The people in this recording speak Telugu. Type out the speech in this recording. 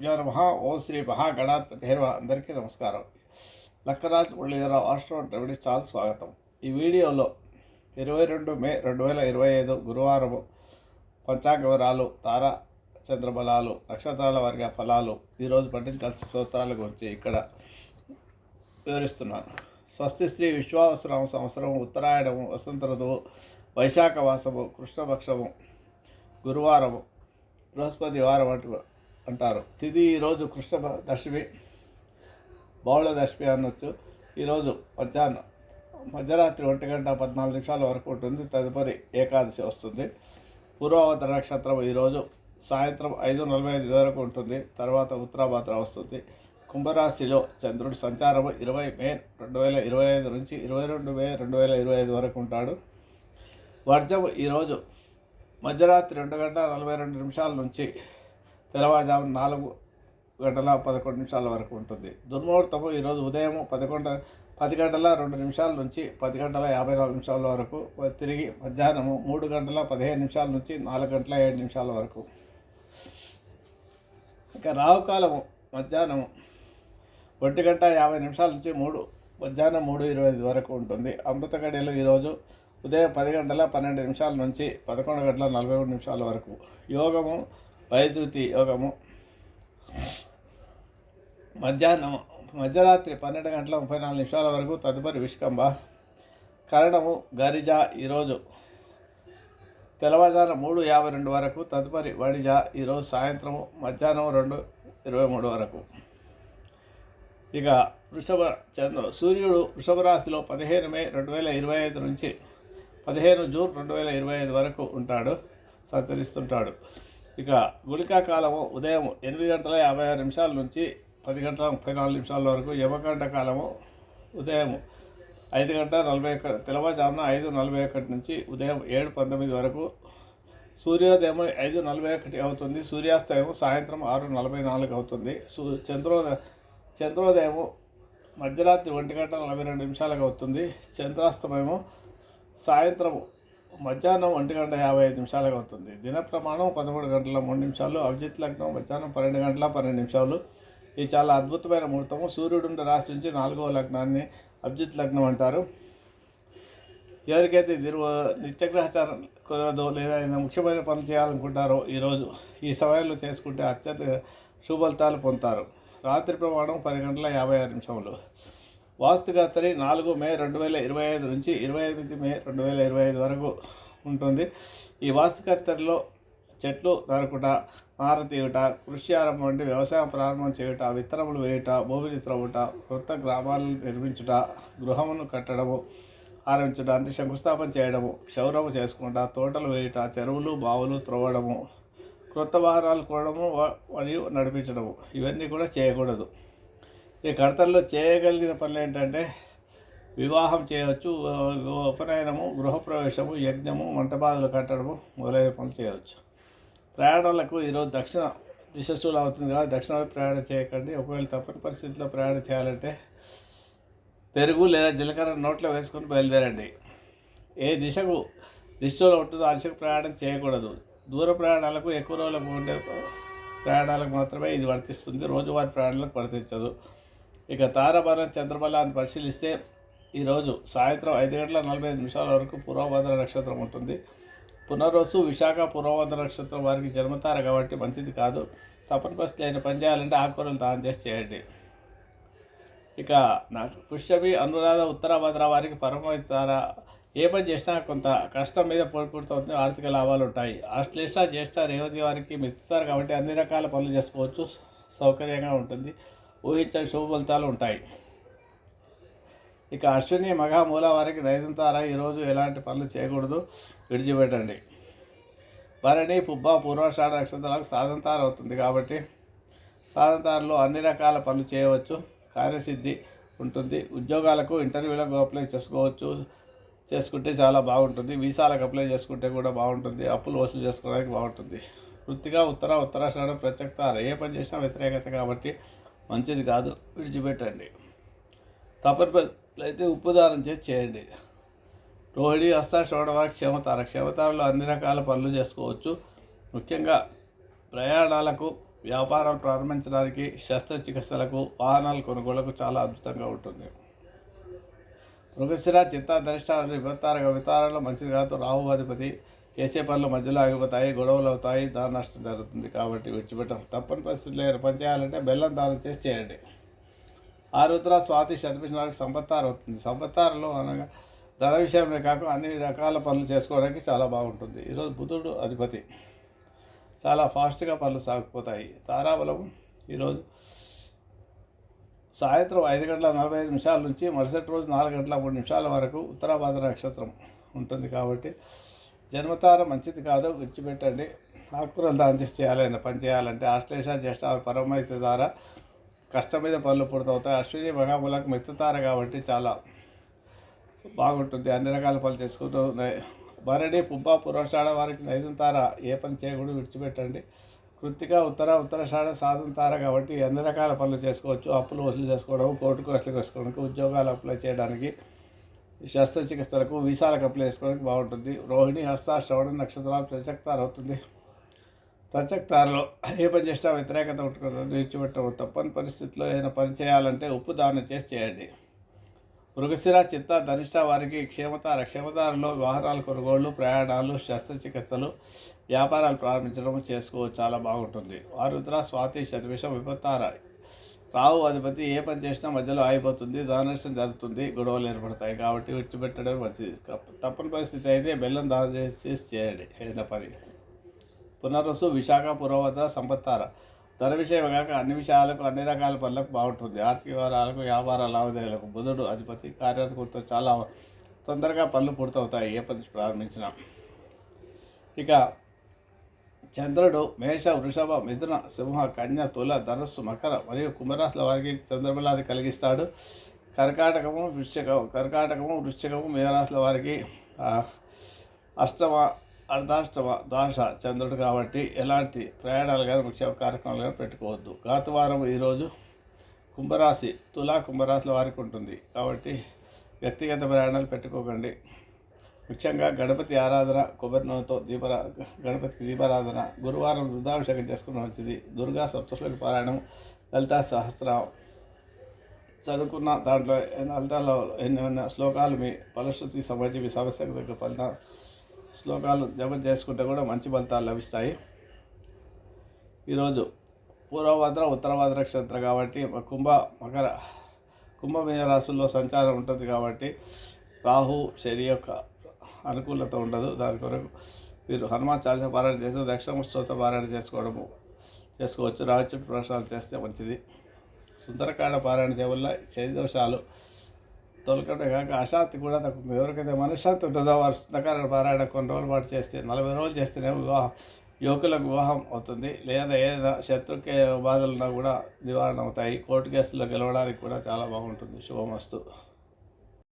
శ్రీగురుభ్యో నమ ఓం శ్రీ మహాగణాధిపతిర్వ అందరికీ నమస్కారం. లక్కరాజ్ మురళీధరరావు ఆస్ట్రో రెమెడీ చాలా స్వాగతం. ఈ వీడియోలో ఇరవై రెండు మే రెండు వేల ఇరవై ఐదు గురువారము పంచాంగ వివరాలు తారా చంద్రబలాలు నక్షత్రాల వర్గ ఫలాలు ఈరోజు పఠించాల్సిన స్తోత్రాల గురించి ఇక్కడ వివరిస్తున్నాను. స్వస్తి శ్రీ విశ్వావసరం సంవత్సరం ఉత్తరాయణము వసంత ఋతువు వైశాఖ వాసము కృష్ణపక్షము గురువారము బృహస్పతి వారం వంటి అంటారు. తిది ఈరోజు కృష్ణ దశమి బౌళ దశమి అనొచ్చు. ఈరోజు మధ్యాహ్నం మధ్యరాత్రి ఒంటి గంట పద్నాలుగు నిమిషాల వరకు ఉంటుంది. తదుపరి ఏకాదశి వస్తుంది. పూర్వావత నక్షత్రం ఈరోజు సాయంత్రం ఐదు నలభై ఐదు వరకు ఉంటుంది. తర్వాత ఉత్తరాభాద్ర వస్తుంది. కుంభరాశిలో చంద్రుడి సంచారం ఇరవై మే రెండు వేల ఇరవై ఐదు నుంచి ఇరవై రెండు మే రెండు వేల ఇరవై ఐదు వరకు ఉంటాడు. వర్జం ఈరోజు మధ్యరాత్రి రెండు గంట నలభై రెండు నిమిషాల నుంచి తెల్లవారుజాము నాలుగు గంటల పదకొండు నిమిషాల వరకు ఉంటుంది. దుర్ముహూర్తము ఈరోజు ఉదయం పదకొండు పది గంటల రెండు నిమిషాల నుంచి పది గంటల యాభై నాలుగు నిమిషాల వరకు తిరిగి మధ్యాహ్నము మూడు గంటల పదిహేను నిమిషాల నుంచి నాలుగు గంటల ఏడు నిమిషాల వరకు. ఇక రావుకాలము మధ్యాహ్నము ఒంటి గంట యాభై నిమిషాల నుంచి మూడు మధ్యాహ్నం మూడు ఇరవై ఐదు వరకు ఉంటుంది. అమృత గడియలు ఈరోజు ఉదయం పది గంటల పన్నెండు నిమిషాల నుంచి పదకొండు గంటల నలభై మూడు నిమిషాల వరకు. యోగము వైద్యుతి యోగము. మధ్యాహ్నం మధ్యరాత్రి పన్నెండు గంటల ముప్పై నాలుగు నిమిషాల వరకు తదుపరి విష్కంబ కరణము గరిజ ఈరోజు. తెల్లవారుజాన మూడు యాభై రెండు వరకు తదుపరి వడిజ ఈరోజు సాయంత్రం మధ్యాహ్నం రెండు ఇరవై మూడు వరకు. ఇక వృషభ చంద్ర సూర్యుడు వృషభ రాశిలో పదిహేను మే రెండు వేల ఇరవై ఐదు నుంచి పదిహేను జూన్ రెండు వేల ఇరవై ఐదు వరకు ఉంటాడు సంచరిస్తుంటాడు. ఇక గుళికా కాలము ఉదయం ఎనిమిది గంటల యాభై ఆరు నిమిషాల నుంచి పది గంటల ముప్పై నాలుగు నిమిషాల వరకు యమగంట కాలము ఉదయం ఐదు గంటల నలభై ఒక్క తెల్లవారుజామున ఐదు నలభై ఒకటి నుంచి ఉదయం ఏడు పంతొమ్మిది వరకు సూర్యోదయం ఐదు నలభై ఒకటి అవుతుంది సూర్యాస్తయం సాయంత్రం ఆరు నలభై నాలుగు అవుతుంది సూ చంద్రోదయ చంద్రోదయం మధ్యరాత్రి ఒంటి గంట నలభై రెండు నిమిషాలకు అవుతుంది చంద్రాస్తమయము సాయంత్రం మధ్యాహ్నం ఒంటి గంట యాభై ఐదు నిమిషాలకు అవుతుంది. దిన ప్రమాణం పదమూడు గంటల మూడు నిమిషాలు అభిజిత్ లగ్నం మధ్యాహ్నం పన్నెండు గంటల పన్నెండు నిమిషాలు. ఇది చాలా అద్భుతమైన ముహూర్తము. సూర్యుడు రాశి నుంచి నాలుగవ లగ్నాన్ని అభిజిత్ లగ్నం అంటారు. ఎవరికైతే దిరు నిత్యగ్రహచారం కుదరదో లేదా ఏదైనా ముఖ్యమైన పనులు చేయాలనుకుంటారో ఈరోజు ఈ సమయంలో చేసుకుంటే అత్యంత శుభలితాలు పొందుతారు. రాత్రి ప్రమాణం పది గంటల యాభై ఆరు నిమిషంలో వాస్తుగాత్రి నాలుగు మే రెండు వేల ఇరవై ఐదు నుంచి ఇరవై ఎనిమిది మే రెండు వేల ఇరవై ఐదు వరకు ఉంటుంది. ఈ వాస్తుకర్తలో చెట్లు నరకుట నార తీయుట కృషి ఆరంభం వంటి వ్యవసాయం ప్రారంభం చేయుట విత్తనములు వేయుట భూమిని త్రవ్వుట కొత్త గ్రామాలను నిర్మించుట గృహమును కట్టడము ఆరంభించుట అంటే శంకుస్థాపన చేయడము క్షౌరము చేసుకుంటా తోటలు వేయుట చెరువులు బావులు త్రవ్వడము క్రొత్త వాహనాలు కొనడము మరియు నడిపించడము. ఇవన్నీ కూడా చేయకూడదు. ఈ కర్తల్లో చేయగలిగిన పనులు ఏంటంటే వివాహం చేయవచ్చు ఉపనయనము గృహప్రవేశము యజ్ఞము మంటపాదులు కట్టడము మొదలైన పనులు చేయవచ్చు. ప్రయాణాలకు ఈరోజు దక్షిణ దిశశూలు అవుతుంది కదా దక్షిణ ప్రయాణం చేయకండి. ఒకవేళ తప్పని పరిస్థితిలో ప్రయాణం చేయాలంటే పెరుగు లేదా జీలకర్ర నోట్లో వేసుకొని బయలుదేరండి. ఏ దిశకు దిశలో ఉంటుందో ఆ దిశకు ప్రయాణం చేయకూడదు. దూర ప్రయాణాలకు ఎక్కువ రోజులకు ఉండే ప్రయాణాలకు మాత్రమే ఇది వర్తిస్తుంది. రోజువారీ ప్రయాణాలకు వర్తించదు. ఇక తారాభరణ చంద్రబలాన్ని పరిశీలిస్తే ఈరోజు సాయంత్రం ఐదు గంటల నలభై ఐదు నిమిషాల వరకు పూర్వభద్ర నక్షత్రం ఉంటుంది. పునర్వసు విశాఖ పూర్వభద్ర నక్షత్రం వారికి జన్మతార కాబట్టి మంచిది కాదు. తప్పని పరిస్థితి అయిన పని చేయాలంటే ఆకుకూరలు దానం చేసి చేయండి. ఇక నాకు పుష్యమి అనురాధ ఉత్తరాభద్ర వారికి పరమతార ఏ పని చేసినా కొంత కష్టం మీద పోటీపడుతుంది ఆర్థిక లాభాలు ఉంటాయి. ఆశ్లేష జ్యేష్ఠ రేవతి వారికి మిత్రుతారు కాబట్టి అన్ని రకాల పనులు చేసుకోవచ్చు. సౌకర్యంగా ఉంటుంది. ఊహించని శుభ ఫలితాలు ఉంటాయి. ఇక అశ్విని మఘ మూల వారికి రైతుంతార ఈరోజు ఎలాంటి పనులు చేయకూడదు. విడిచిపెట్టండి. భరణి పుబ్బ పూర్వాషాఢ నక్షత్రాలకు సాధంతార అవుతుంది కాబట్టి సాధంతారలో అన్ని రకాల పనులు చేయవచ్చు. కార్యసిద్ధి ఉంటుంది. ఉద్యోగాలకు ఇంటర్వ్యూలకు అప్లై చేసుకోవచ్చు. చేసుకుంటే చాలా బాగుంటుంది. వీసాలకు అప్లై చేసుకుంటే కూడా బాగుంటుంది. అప్పులు వసూలు చేసుకోవడానికి బాగుంటుంది. వృత్తిగా ఉత్తర ఉత్తరాషాఢ ప్రత్యక్త ఏ పని చేసినా వ్యతిరేకత కాబట్టి మంచిది కాదు విడిచిపెట్టండి. తప్పని పరిస్థితులు ఉప్పు చేసి చేయండి. రోహిణి హస్త షోడవారి క్షమతార. క్షమతారలో అన్ని రకాల పనులు చేసుకోవచ్చు. ముఖ్యంగా ప్రయాణాలకు వ్యాపారాలు ప్రారంభించడానికి శస్త్రచికిత్సలకు వాహనాల కొనుగోలకు చాలా అద్భుతంగా ఉంటుంది. మృగశిర చిత్త ధరిష్ట విభత్తారక వితారంలో మంచిది కాదు. రాహు అధిపతి చేసే పనులు మధ్యలో ఆగిపోతాయి గొడవలు అవుతాయి దాని నష్టం జరుగుతుంది కాబట్టి విడిచిపెట్టడం తప్పని పరిస్థితి లేని పని చేయాలంటే బెల్లం దానం చేసి చేయండి. ఆరుద్ర స్వాతి శతభిష్ నాలుగు సంపత్తారు అవుతుంది. సంపత్తారులో అనగా ధన విషయంలో కాక అన్ని రకాల పనులు చేసుకోవడానికి చాలా బాగుంటుంది. ఈరోజు బుధుడు అధిపతి. చాలా ఫాస్ట్గా పనులు సాగిపోతాయి. తారాబలం ఈరోజు సాయంత్రం ఐదు గంటల నలభై ఐదు నిమిషాల నుంచి మరుసటి రోజు నాలుగు గంటల మూడు నిమిషాల వరకు ఉత్తరాభాద్ర నక్షత్రం ఉంటుంది కాబట్టి జన్మతారం మంచిది కాదు విడిచిపెట్టండి. ఆకుకూరలు దాని చేసి చేయాలన్న పని చేయాలంటే ఆశ్లేష జ్యేష్ఠ పరమైతే ద్వారా కష్టం మీద పనులు పూర్తవుతాయి. అశ్విని మహాబులకు మెత్తుతార కాబట్టి చాలా బాగుంటుంది. అన్ని రకాల పనులు చేసుకుంటూ ఉన్నాయి. భరణి పుబ్బ పురోషాఢ వారికి నైదం తార. ఏ పని చేయకూడదు విడిచిపెట్టండి. కృత్తిక ఉత్తర ఉత్తరషాఢ సాధన తార కాబట్టి అన్ని రకాల పనులు చేసుకోవచ్చు. అప్పులు వసూలు చేసుకోవడం కోర్టు కేసులు చేసుకోవడానికి ఉద్యోగాలు అప్లై చేయడానికి శస్త్రచికిత్సలకు వీసాలకు అప్లై చేసుకోవడానికి బాగుంటుంది. రోహిణి హస్త శ్రవణ నక్షత్రాలు ప్రత్యక్తారు అవుతుంది ప్రత్యక్తారలో ఏ పని చేసినా వ్యతిరేకత ఉంటుంది విడిచిపెట్టడం తప్పని పరిస్థితిలో ఏదైనా పని చేయాలంటే ఉప్పు దానం చేసి చేయండి. మృగశిర చిత్త ధనిష్ట వారికి క్షేమత క్షేమతారులో వాహనాల కొనుగోళ్ళు ప్రయాణాలు శస్త్రచికిత్సలు వ్యాపారాలు ప్రారంభించడం చేసుకోవచ్చు చాలా బాగుంటుంది. వారుద్ర స్వాతి శతవిషం విపత్తారాయి. రావు అధిపతి ఏ పని చేసినా మధ్యలో ఆగిపోతుంది దానర్శనం జరుగుతుంది గొడవలు ఏర్పడతాయి కాబట్టి విడిచిపెట్టడం మంచిది. తప్పని పరిస్థితి అయితే బెల్లం దానం చేసి చేసి చేయండి ఏదైనా పని. పునరుసు విశాఖ పురోవత సంపత్తార. ధన విషయం కాక అన్ని విషయాలకు అన్ని రకాల పనులకు బాగుంటుంది. ఆర్థిక వ్యవహారాలకు వ్యాపార లావాదేవీలకు బుధుడు అధిపతి కార్యానుకూలతో చాలా తొందరగా పనులు పూర్తవుతాయి ఏ పని ప్రారంభించినా. ఇక చంద్రుడు మేష వృషభ మిథున సింహ కన్య తుల ధనస్సు మకర మరియు కుంభరాశుల వారికి చంద్రబలాన్ని కలిగిస్తాడు. కర్కాటకము వృశ్చికము కర్కాటకము వృశ్చికము మీనరాశుల వారికి అష్టమ అర్ధాష్టమ దాశ చంద్రుడు కాబట్టి ఎలాంటి ప్రయాణాలు కానీ ముఖ్య కార్యక్రమాలు కానీ పెట్టుకోవద్దు. గతవారం ఈరోజు కుంభరాశి తులా కుంభరాశుల వారికి ఉంటుంది. కాబట్టి వ్యక్తిగత ప్రయాణాలు పెట్టుకోకండి. ముఖ్యంగా గణపతి ఆరాధన కొబ్బరి నూనెతో దీపరా గణపతికి దీపారాధన గురువారం వృద్ధాభిషేకం చేసుకున్న మంచిది. దుర్గా సప్తశ్లోకి పారాయణం లలితా సహస్ర చదువుకున్న దాంట్లో లలితాలో ఎన్ని శ్లోకాలు మీ ఫలశ్రుతికి సంబంధించి మీ సమస్యకు దగ్గర ఫలిత శ్లోకాలు జపం చేసుకుంటే కూడా మంచి ఫలితాలు లభిస్తాయి. ఈరోజు పూర్వభద్ర ఉత్తరభద్ర నక్షత్రం కాబట్టి కుంభ మకర కుంభమేయ రాశుల్లో సంచారం ఉంటుంది కాబట్టి రాహు శని యొక్క అనుకూలత ఉండదు. దాని కొరకు మీరు హనుమాన్ చాలీస పారాయణ చేస్తే దక్షిణ స్తోత్ర పారాయణ చేసుకోవడము చేసుకోవచ్చు. రాజు ప్రవేశాలు చేస్తే మంచిది. సుందరకాండ పారాయణ చేయవల్ల చైదోషాలు శని దోషాలు కాక అశాంతి కూడా తగ్గుతుంది ఎవరికైతే మనశ్శాంతి ఉంటుందో వారు సుందరకాండ పారాయణ కొన్ని రోజుల పాటు చేస్తే నలభై రోజులు చేస్తేనే వివాహం యువకులకు వివాహం అవుతుంది. లేదా ఏదైనా శత్రుకే బాధలున్నా కూడా నివారణ అవుతాయి. కోర్టు కేసుల్లో గెలవడానికి కూడా చాలా బాగుంటుంది. శుభమస్తు.